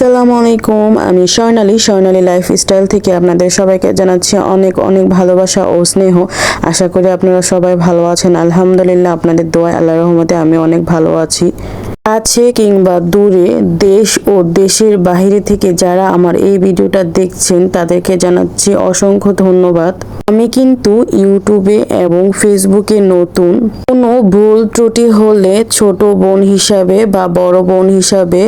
আসসালামু আলাইকুম। আমি স্বর্ণালী স্বর্ণালী লাইফস্টাইল থেকে আপনাদের সবাইকে জানাচ্ছি অনেক অনেক ভালোবাসা ও স্নেহ। আশা করি আপনারা সবাই ভালো আছেন। আলহামদুলিল্লাহ, আপনাদের দোয়া আল্লাহ রহমতে আমি অনেক ভালো আছি। আছে কিংবা দূরে দেশ ও দেশের বাইরে থেকে যারা আমার এই ভিডিওটা দেখছেন, তাদেরকে জানাচ্ছি অসংখ্য ধন্যবাদ। আমি কিন্তু ইউটিউবে এবং ফেসবুকে নতুন। কোনো ভুল ত্রুটি হলে ছোট বোন হিসাবে বা বড় বোন হিসাবে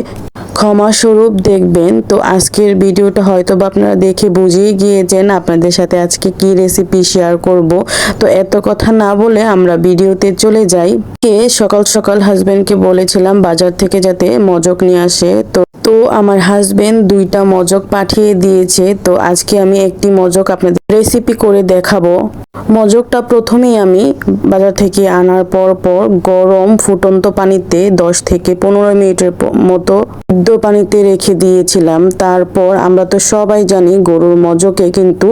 ক্ষমা স্বরূপ দেখবেন। তো আজকের ভিডিওটা হয়তো বা আপনারা দেখে বুঝিয়ে গিয়েছেন আপনাদের সাথে আজকে কি রেসিপি শেয়ার করব। তো এত কথা না বলে আমরা ভিডিওতে চলে যাই। কে সকাল সকাল হাজবেন্ডকে বলেছিলাম বাজার থেকে যাতে মজক নিয়ে আসে। তো তো আমার হাজবেন্ড দুইটা মজক পাঠিয়ে দিয়েছে। তো আজকে আমি একটি মজক আপনাদের রেসিপি করে দেখাবো। মজকটা প্রথমেই আমি বাজার থেকে আনার পর পর গরম ফুটন্ত পানিতে দশ থেকে পনেরো মিনিটের মতো সিদ্ধ পানিতে রেখে দিয়েছিলাম। তারপর আমরা তো সবাই জানি গরুর মজকে কিন্তু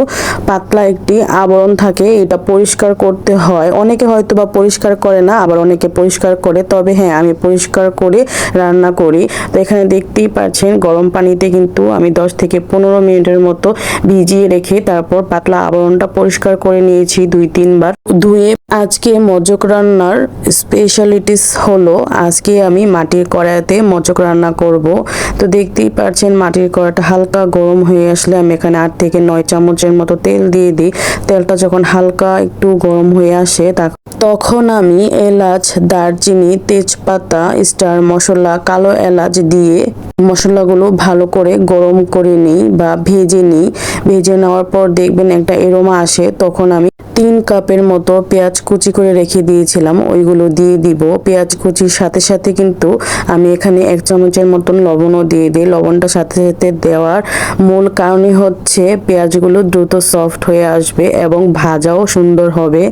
পাতলা একটি আবরণ থাকে, এটা পরিষ্কার করতে হয়। অনেকে হয়তো বা পরিষ্কার করে না, আবার অনেকে পরিষ্কার করে। তবে হ্যাঁ আমি পরিষ্কার করে রান্না করি। তো এখানে দেখতেই পাচ্ছেন, গরম পানিতে কিন্তু আমি দশ থেকে পনেরো মিনিটের মতো ভিজিয়ে রেখে তারপর পাতলা আবরণটা পরিষ্কার করে নিয়েছি। দুই তিনবার। ধুয়ে আজকে মজক রান্নার স্পেশালিটিস হলো, আজকে আমি মাটির কড়াইতে মজক রান্না করব। তো দেখতেই পাচ্ছেন মাটির কড়াইটা হালকা গরম হয়ে আসলে আমি এখানে আট থেকে নয় চামচের মতো তেল দিয়ে দিই। তেলটা যখন হালকা একটু গরম হয়ে আসে তখন আমি এলাচ, দারচিনি, তেজপাতা, স্টার মশলা, কালো এলাচ দিয়ে মশলাগুলো ভালো করে গরম করে নিই বা ভেজে নিই। ভেজে নেওয়ার পর দেখবেন একটা এরোমা আসে, তখন আমি তিন কাপের মতো পেঁয়াজ কুচি করে রেখে দিয়েছিলাম, ওইগুলো দিয়ে দিব। পেঁয়াজ কুচির সাথে সাথে কিন্তু আমি এখানে এক চামচের মতন লবণও দিয়ে দিই। লবণটা সাথে সাথে দেওয়ার মূল কারণই হচ্ছে পেঁয়াজগুলো দ্রুত সফট হয়ে আসবে এবং ভাজাও সুন্দর হবে।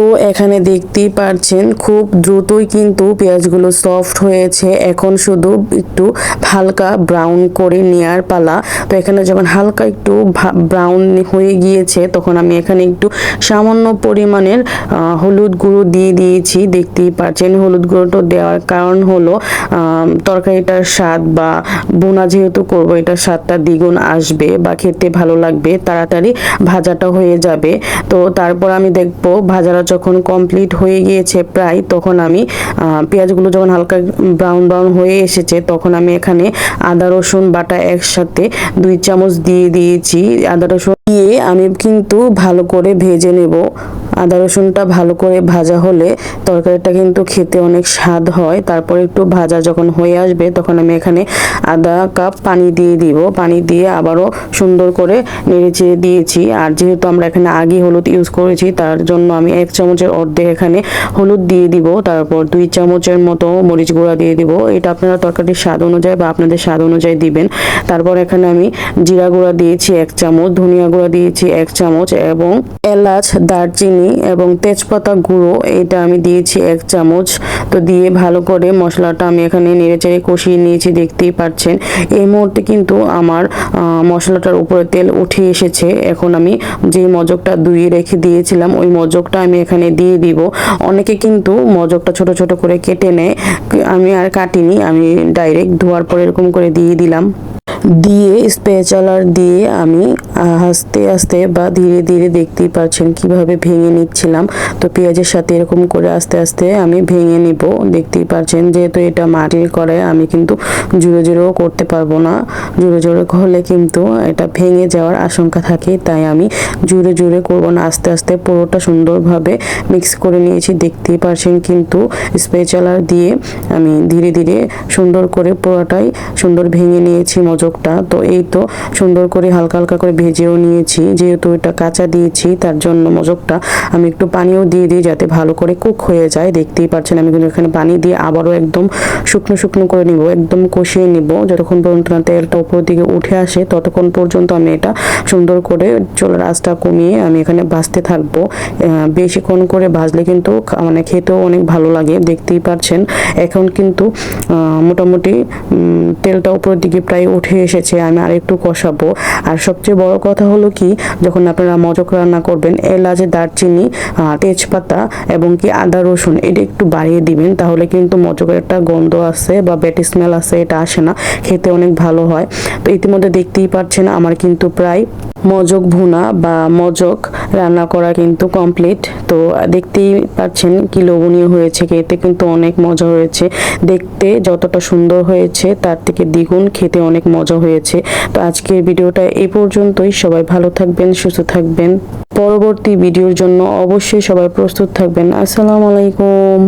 তো এখানে দেখতেই পারছেন, খুব দ্রুতই কিন্তু পেঁয়াজগুলো সফট হয়েছে। এখন শুধু একটু হালকা ব্রাউন করে নেওয়ার পালা। তো এখানে যখন হালকা একটু ব্রাউন হয়ে গিয়েছে, তখন আমি এখানে একটু সামান্য পরিমাণের হলুদ গুঁড়ো দিয়ে দিয়েছি। দেখতেই পাচ্ছেন হলুদ গুঁড়োটা দেওয়ার কারণ হলো তরকারিটার স্বাদ বা বোনা যেহেতু করব, এটার স্বাদটা দ্বিগুণ আসবে বা খেতে ভালো লাগবে, তাড়াতাড়ি ভাজাটা হয়ে যাবে। তো তারপর আমি দেখব ভাজাটা যখন কমপ্লিট হয়ে গিয়েছে প্রায়, তখন আমি পেঁয়াজগুলো যখন হালকা ব্রাউন ব্রাউন হয়ে এসেছে, তখন আমি এখানে আদা রসুন বাটা একসাথে দুই চামচ দিয়ে দিয়েছি। আদা রসুন দিয়ে আমি কিন্তু ভালো করে ভেজে নেব। আদা রসুনটা ভালো করে ভাজা হলে তরকারিটা কিন্তু খেতে অনেক স্বাদ হয়। তারপর একটু ভাজা যখন হয়ে আসবে তখন আমি এখানে আধা কাপ পানি দিয়ে দিব। পানি দিয়ে আবারও সুন্দর করে নেড়ে চেড়ে দিয়েছি। আর যেহেতু আমরা এখানে আগে হলুদ ইউজ করেছি, তার জন্য আমি এক চামচের অর্ধেক এখানে হলুদ দিয়ে দিব। তারপর দুই চামচের মতো মরিচ গুঁড়া দিয়ে দিব। এটা আপনারা তরকারির স্বাদ অনুযায়ী বা আপনাদের স্বাদ অনুযায়ী দিবেন। তারপর এখানে আমি জিরা গুঁড়া দিয়েছি এক চামচ, ধনিয়া গুঁড়া দিয়েছি এক চামচ এবং এলাচ, দারচিনি এবং তেজপাতা গুঁড়ো, এটা আমি দিয়েছি এক চামচ। তো দিয়ে ভালো করে মশলাটা আমি এখানে নেড়েচেড়ে কষিয়ে নিয়েছি, দেখতেই পাচ্ছেন। এই মুহূর্তে কিন্তু আমার মশলাটার উপরে তেল উঠে এসেছে। এখন আমি যে মজকটা ধুয়ে রেখে দিয়েছিলাম, ওই মজকটা আমি এখানে দিয়ে দিব। অনেকে কিন্তু মজকটা ছোট ছোট করে কেটে নেয়, আমি আর কাটিনি, আমি ডাইরেক্ট ধোয়ার পর এরকম করে দিয়ে দিলাম। দিয়ে স্পেচালার দিয়ে আমি আস্তে আস্তে বা ধীরে ধীরে দেখতেই পাচ্ছেন কীভাবে ভেঙে নিচ্ছিলাম। তো পেঁয়াজের সাথে এরকম করে আস্তে আস্তে আমি ভেঙে নিব। দেখতেই পাচ্ছেন যেহেতু এটা মাটির করে, আমি কিন্তু জোরে জোরেও করতে পারব না। জোরে জোরে হলে কিন্তু এটা ভেঙে যাওয়ার আশঙ্কা থাকে, তাই আমি জোরে জোরে করব না। আস্তে আস্তে পুরোটা সুন্দরভাবে মিক্স করে নিয়েছি। দেখতেই পাচ্ছেন কিন্তু স্পেচালার দিয়ে আমি ধীরে ধীরে সুন্দর করে পুরোটাই সুন্দর ভেঙে নিয়েছি মজকটা তো এই তো সুন্দর করে হালকা হালকা করে ভেজেও নিয়েছি। যেহেতু এটা কাঁচা দিয়েছি, তার জন্য মজকটা আমি একটু পানিও দিয়ে দিই যাতে ভালো করে কুক হয়ে যায়। দেখতেই পাচ্ছেন, আমি কিন্তু এখানে পানি দিয়ে আবারও একদম শুকনো শুকনো করে নিব, একদম কষিয়ে নিব। যতক্ষণ পর্যন্ত না তেলটা উপর দিকে উঠে আসে, ততক্ষণ পর্যন্ত আমি এটা সুন্দর করে চুলার আঁচটা কমিয়ে আমি এখানে ভাজতে থাকব। বেশিক্ষণ করে ভাজলে কিন্তু মানে খেতেও অনেক ভালো লাগে, দেখতেই পাচ্ছেন। এখন কিন্তু মোটামুটি তেলটা উপরের দিকে প্রায় উঠে হয়ে এসেছে, আমি আরেকটু কষাবো। আর সবচেয়ে বড় কথা হলো কি, যখন আপনারা মজক রান্না করবেন, এলাচ দারচিনি তেজপাতা এবং কি আদা রসুন, এটা একটু বাড়িয়ে দিবেন, তাহলে কিন্তু মজকের একটা গন্ধ আছে বা ব্যাটি স্মেল আছে এটা আসে না, খেতে অনেক ভালো হয়। তো ইতিমধ্যে দেখতেই পাচ্ছেন আমার কিন্তু প্রায় মজক ভুনা বা মজক রান্না করা কিন্তু কমপ্লিট তো দেখতেই পাচ্ছেন কি লোভনীয় হয়েছে, খেতে কিন্তু অনেক মজা হয়েছে। দেখতে যতটা সুন্দর হয়েছে, তার থেকে দ্বিগুণ খেতে অনেক মজা হয়েছে। তো আজকের ভিডিওটা এই পর্যন্তই। সবাই ভালো থাকবেন, সুস্থ থাকবেন। পরবর্তী ভিডিওর জন্য অবশ্যই সবাই প্রস্তুত থাকবেন। আসসালামু আলাইকুম।